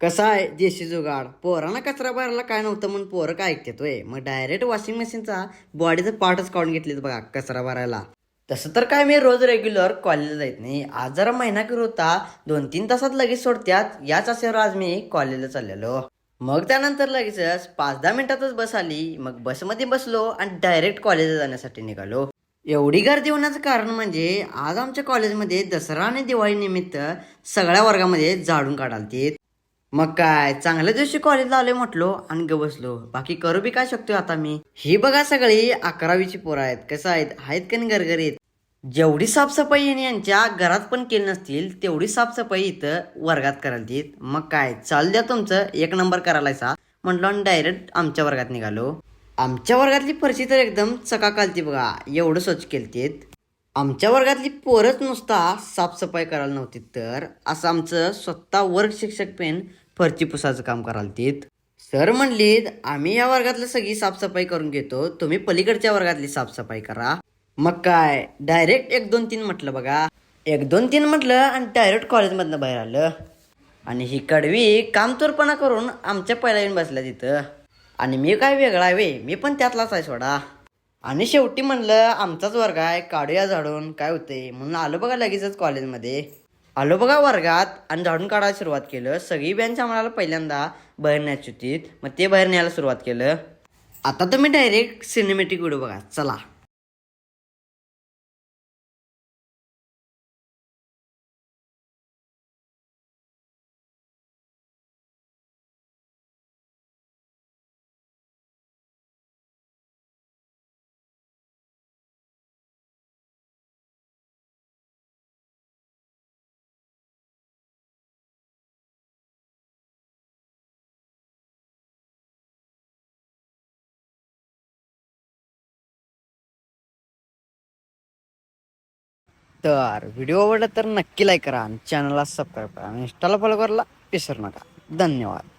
कसा आहे देशी जुगाड? पोरांना कचरा भरायला काय नव्हतं म्हणून पोरं काय ऐकतात वय मग डायरेक्ट वॉशिंग मशीनचा बॉडीचं पार्टच काढून घेतलेत बघा कचरा भरायला. तसं तर काय मी रोज रेग्युलर कॉलेजला जात नाही. आज जरा महिना कर होता दोन तीन तासात लगेच सोडत्यात. याच असेवर आज मी कॉलेजला चाललेलो. मग त्यानंतर लगेचच पाच दहा मिनिटातच बस आली. मग बसमध्ये बसलो आणि डायरेक्ट कॉलेजला जाण्यासाठी निघालो. एवढी गर्दी होण्याचं कारण म्हणजे आज आमच्या कॉलेजमध्ये दसरा आणि दिवाळी निमित्त सगळ्या वर्गामध्ये झाडून काढालतीत. मग काय चांगल्या दिवशी कॉलेज लावले म्हटलो आणि ग बसलो. बाकी करू बी काय शकतोय आता मी. ही बघा सगळी अकरावीची पोरं आहेत. कसं आहेत? आहेत का नाही गरगरीत जेवढी साफसफाई यांनी यांच्या घरात पण केली नसतील तेवढी साफसफाई इथं वर्गात करायला मग काय चाल द्या तुमचं. एक नंबर करायलायचा म्हटलं आणि डायरेक्ट आमच्या वर्गात निघालो. आमच्या वर्गातली फरशी तर एकदम चकाकालती बघा. एवढं स्वच्छ केलतीत. आमच्या वर्गातली पोरच नुसता साफसफाई करायला नव्हती तर. असं आमचं स्वतः वर्ग शिक्षक पेन फरची पुसाचं काम करालतीत सर म्हणलीत आम्ही या वर्गातलं सगळी साफसफाई करून घेतो. तुम्ही पलीकडच्या वर्गातली साफसफाई करा. मग काय डायरेक्ट एक दोन तीन म्हटलं बघा. एक दोन तीन म्हटलं आणि डायरेक्ट कॉलेजमधनं बाहेर आलं. आणि ही कडवी कामतोरपणा करून आमच्या पहिला येऊन बसल्या तिथं. आणि मी काय वेगळा आहे वे मी पण त्यातलाच आहे सोडा. आणि शेवटी म्हणलं आमचाच वर्ग आहे काढूया झाडून काय होते म्हणून आलो बघा लगेचच कॉलेजमध्ये. आलो बघा वर्गात आणि झाडून काढायला सुरुवात केलं. सगळी बेंच आम्हाला पहिल्यांदा बाहेर न्यायची होती. मग ते बाहेर न्यायला सुरुवात केलं. आता तुम्ही डायरेक्ट सिनेमॅटिक व्हिडिओ बघा. चला. तर व्हिडिओ आवडला तर नक्की लाईक करा आणि चॅनलला सबस्क्राईब करा. आणि इंस्टाला फॉलो करायला विसरू नका. धन्यवाद.